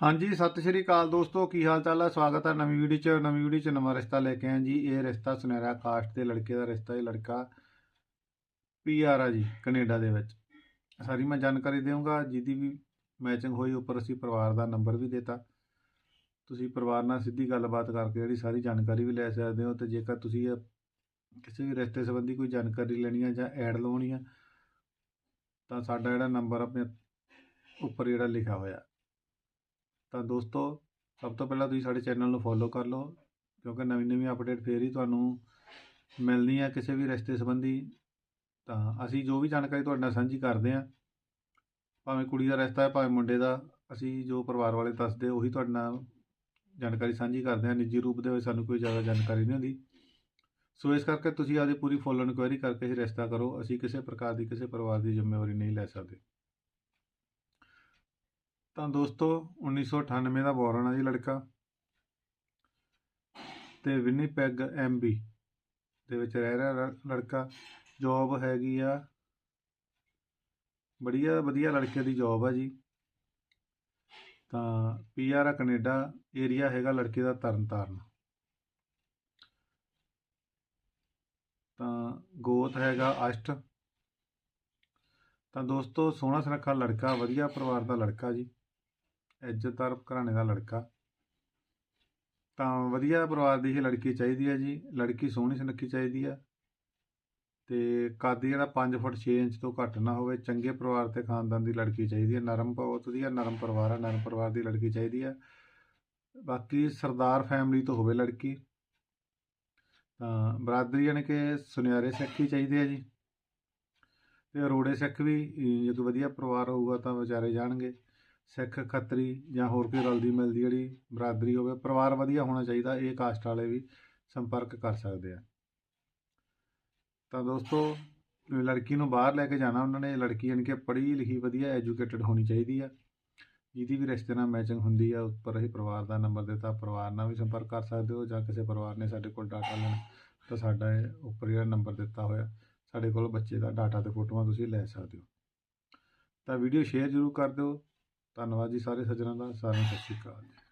ਹਾਂਜੀ, ਸਤਿ ਸ਼੍ਰੀ ਅਕਾਲ ਦੋਸਤੋ, ਕੀ ਹਾਲ ਚਾਲ ਹੈ? ਸਵਾਗਤ ਹੈ ਨਵੀਂ ਵੀਡੀਓ 'ਚ। ਨਵੀਂ ਵੀਡੀਓ 'ਚ ਨਵਾਂ ਰਿਸ਼ਤਾ ਲੈ ਕੇ ਆਏ ਜੀ। ਇਹ ਰਿਸ਼ਤਾ ਸੁਨਹਿਰਾ ਕਾਸਟ ਦੇ ਲੜਕੇ ਦਾ ਰਿਸ਼ਤਾ ਇਹ ਲੜਕਾ ਪੀਆਰ ਆ ਜੀ, ਕੈਨੇਡਾ ਦੇ ਵਿੱਚ। ਸਾਰੀ ਮੈਂ ਜਾਣਕਾਰੀ ਦੇਵਾਂਗਾ ਜਿਹਦੀ ਵੀ ਮੈਚਿੰਗ ਹੋਈ, ਉੱਪਰ ਅਸੀਂ ਪਰਿਵਾਰ ਦਾ ਨੰਬਰ ਵੀ ਦਿੱਤਾ। ਤੁਸੀਂ ਪਰਿਵਾਰ ਨਾਲ ਸਿੱਧੀ ਗੱਲਬਾਤ ਕਰਕੇ ਜਿਹੜੀ ਸਾਰੀ ਜਾਣਕਾਰੀ ਵੀ ਲੈ ਸਕਦੇ ਹੋ, ਤੇ ਜੇਕਰ ਤੁਸੀਂ ਕਿਸੇ ਵੀ ਰਿਸ਼ਤੇ ਸੰਬੰਧੀ ਕੋਈ ਜਾਣਕਾਰੀ ਲੈਣੀ ਆ ਜਾਂ ਐਡ ਲਵਾਉਣੀ ਆ, ਤਾਂ ਸਾਡਾ ਜਿਹੜਾ ਨੰਬਰ ਆਪਣੇ ਉੱਪਰ ਜਿਹੜਾ ਲਿਖਿਆ ਹੋਇਆ। ਤਾਂ ਦੋਸਤੋ, ਸਭ ਤੋਂ ਪਹਿਲਾਂ ਤੁਸੀਂ ਸਾਡੇ ਚੈਨਲ ਨੂੰ ਫੋਲੋ ਕਰ ਲਓ, ਕਿਉਂਕਿ ਨਵੀਂ ਨਵੀਂ ਅਪਡੇਟ ਫੇਰ ਹੀ ਤੁਹਾਨੂੰ ਮਿਲਣੀ ਹੈ ਕਿਸੇ ਵੀ ਰਿਸ਼ਤੇ ਸੰਬੰਧੀ। ਤਾਂ ਅਸੀਂ ਜੋ ਵੀ ਜਾਣਕਾਰੀ ਤੁਹਾਡੇ ਨਾਲ ਸਾਂਝੀ ਕਰਦੇ ਹਾਂ ਭਾਵੇਂ ਕੁੜੀ ਦਾ ਰਿਸ਼ਤਾ ਹੈ, ਭਾਵੇਂ ਮੁੰਡੇ ਦਾ, ਅਸੀਂ ਜੋ ਪਰਿਵਾਰ ਵਾਲੇ ਦੱਸਦੇ ਉਹੀ ਤੁਹਾਡੇ ਨਾਲ ਜਾਣਕਾਰੀ ਸਾਂਝੀ ਕਰਦੇ ਹਾਂ ਨਿੱਜੀ ਰੂਪ ਦੇ ਵਿੱਚ ਸਾਨੂੰ ਕੋਈ ਜ਼ਿਆਦਾ ਜਾਣਕਾਰੀ ਨਹੀਂ ਹੁੰਦੀ। ਸੋ ਇਸ ਕਰਕੇ ਤੁਸੀਂ ਆਪਦੀ ਪੂਰੀ ਫੁੱਲ ਇਨਕੁਆਇਰੀ ਕਰਕੇ ਹੀ ਰਿਸ਼ਤਾ ਕਰੋ। ਅਸੀਂ ਕਿਸੇ ਪ੍ਰਕਾਰ ਦੀ, ਕਿਸੇ ਪਰਿਵਾਰ ਦੀ ਜ਼ਿੰਮੇਵਾਰੀ ਨਹੀਂ ਲੈ ਸਕਦੇ। ਤਾਂ ਦੋਸਤੋ 1998 ਦਾ ਬੋਰਨ ਆ ਜੀ ਲੜਕਾ ਤੇ ਵਿਨੀਪੈਗ ਐਮਬੀ ਦੇ ਵਿੱਚ ਰਹਿ ਰਿਹਾ ਲ- ਲੜਕਾ। ਜੌਬ ਹੈਗੀ ਆ, ਬੜੀਆ ਵਧੀਆ ਲੜਕੇ ਦੀ ਜੌਬ ਆ ਜੀ। ਤਾਂ ਪੀਆਰ ਆ ਕੈਨੇਡਾ ਏਰੀਆ ਹੈਗਾ ਲੜਕੇ ਦਾ ਤਰਨਤਾਰਨ। ਤਾਂ ਗੋਤ ਹੈਗਾ ਅਸ਼ਟ। ਤਾਂ ਦੋਸਤੋ, ਸੋਹਣਾ ਸੁਨੱਖਾ ਲੜਕਾ, ਵਧੀਆ ਪਰਿਵਾਰ ਦਾ ਲੜਕਾ ਜੀ। ਇੱਜ਼ਤਦਾਰ ਘਰਾਣੇ ਦਾ ਲੜਕਾ। ਤਾਂ ਵਧੀਆ ਪਰਿਵਾਰ ਦੀ ਹੀ ਲੜਕੀ ਚਾਹੀਦੀ ਹੈ ਜੀ। ਲੜਕੀ ਸੋਹਣੀ ਸੁਨੱਖੀ ਚਾਹੀਦੀ ਆ ਤੇ ਕੱਦ ਜਿਹੜਾ 5 ਫੁੱਟ 6 ਇੰਚ ਤੋਂ ਘੱਟ ਨਾ ਹੋਵੇ ਚੰਗੇ ਪਰਿਵਾਰ ਤੇ ਖਾਨਦਾਨ ਦੀ ਲੜਕੀ ਚਾਹੀਦੀ ਹੈ। ਨਰਮ ਬਹੁਤ ਵਧੀਆ ਨਰਮ ਪਰਿਵਾਰ ਹੈ ਨਰਮ ਪਰਿਵਾਰ ਦੀ ਲੜਕੀ ਚਾਹੀਦੀ ਹੈ। ਬਾਕੀ ਸਰਦਾਰ ਫੈਮਿਲੀ ਤੋਂ ਹੋਵੇ ਲੜਕੀ ਤਾਂ ਬਰਾਦਰੀ ਯਾਨੀ ਕਿ ਸੁਨਿਆਰੇ ਸਿੱਖ ਹੀ ਚਾਹੀਦੇ ਆ ਜੀ। ਤੇ ਅਰੋੜੇ ਸਿੱਖ ਵੀ ਅਹ, ਜੇ ਕੋਈ ਵਧੀਆ ਪਰਿਵਾਰ ਹੋਊਗਾ ਤਾਂ ਵਿਚਾਰੇ ਜਾਣਗੇ। ਸਿੱਖ ਖੱਤਰੀ ਜਾਂ ਹੋਰ ਕੋਈ ਰਲਦੀ ਮਿਲਦੀ ਜਿਹੜੀ ਬਰਾਦਰੀ ਹੋਵੇ, ਪਰਿਵਾਰ ਵਧੀਆ ਹੋਣਾ ਚਾਹੀਦਾ, ਇਹ ਕਾਸਟ ਵਾਲੇ ਵੀ ਸੰਪਰਕ ਕਰ ਸਕਦੇ ਆ। ਤਾਂ ਦੋਸਤੋ, ਲੜਕੀ ਨੂੰ ਬਾਹਰ ਲੈ ਕੇ ਜਾਣਾ ਉਹਨਾਂ ਨੇ ਲੜਕੀ ਯਾਨੀ ਕਿ ਪੜ੍ਹੀ ਲਿਖੀ ਵਧੀਆ ਐਜੂਕੇਟਡ ਹੋਣੀ ਚਾਹੀਦੀ ਆ। ਜਿਹਦੀ ਵੀ ਰਿਸ਼ਤੇ ਨਾਲ ਮੈਚਿੰਗ ਹੁੰਦੀ ਆ ਉੱਪਰ ਹੀ ਪਰਿਵਾਰ ਦਾ ਨੰਬਰ ਦਿੱਤਾ, ਪਰਿਵਾਰ ਨਾਲ ਵੀ ਸੰਪਰਕ ਕਰ ਸਕਦੇ ਹੋ, ਜਾਂ ਕਿਸੇ ਪਰਿਵਾਰ ਨੇ ਸਾਡੇ ਕੋਲ ਡਾਟਾ ਲੈਣਾ, ਤਾਂ ਸਾਡਾ ਇਹ ਉੱਪਰ ਜਿਹੜਾ ਨੰਬਰ ਦਿੱਤਾ ਹੋਇਆ, ਸਾਡੇ ਕੋਲ ਬੱਚੇ ਦਾ ਡਾਟਾ ਤੇ ਫੋਟੋਆਂ ਤੁਸੀਂ ਲੈ ਸਕਦੇ ਹੋ। ਤਾਂ ਵੀਡੀਓ ਸ਼ੇਅਰ ਜ਼ਰੂਰ ਕਰ ਦਿਓ ਧੰਨਵਾਦ ਜੀ ਸਾਰੇ ਸੱਜਣਾਂ ਦਾ ਸਾਰਿਆਂ ਨੂੰ ਸਤਿ ਸ਼੍ਰੀ ਅਕਾਲ ਜੀ।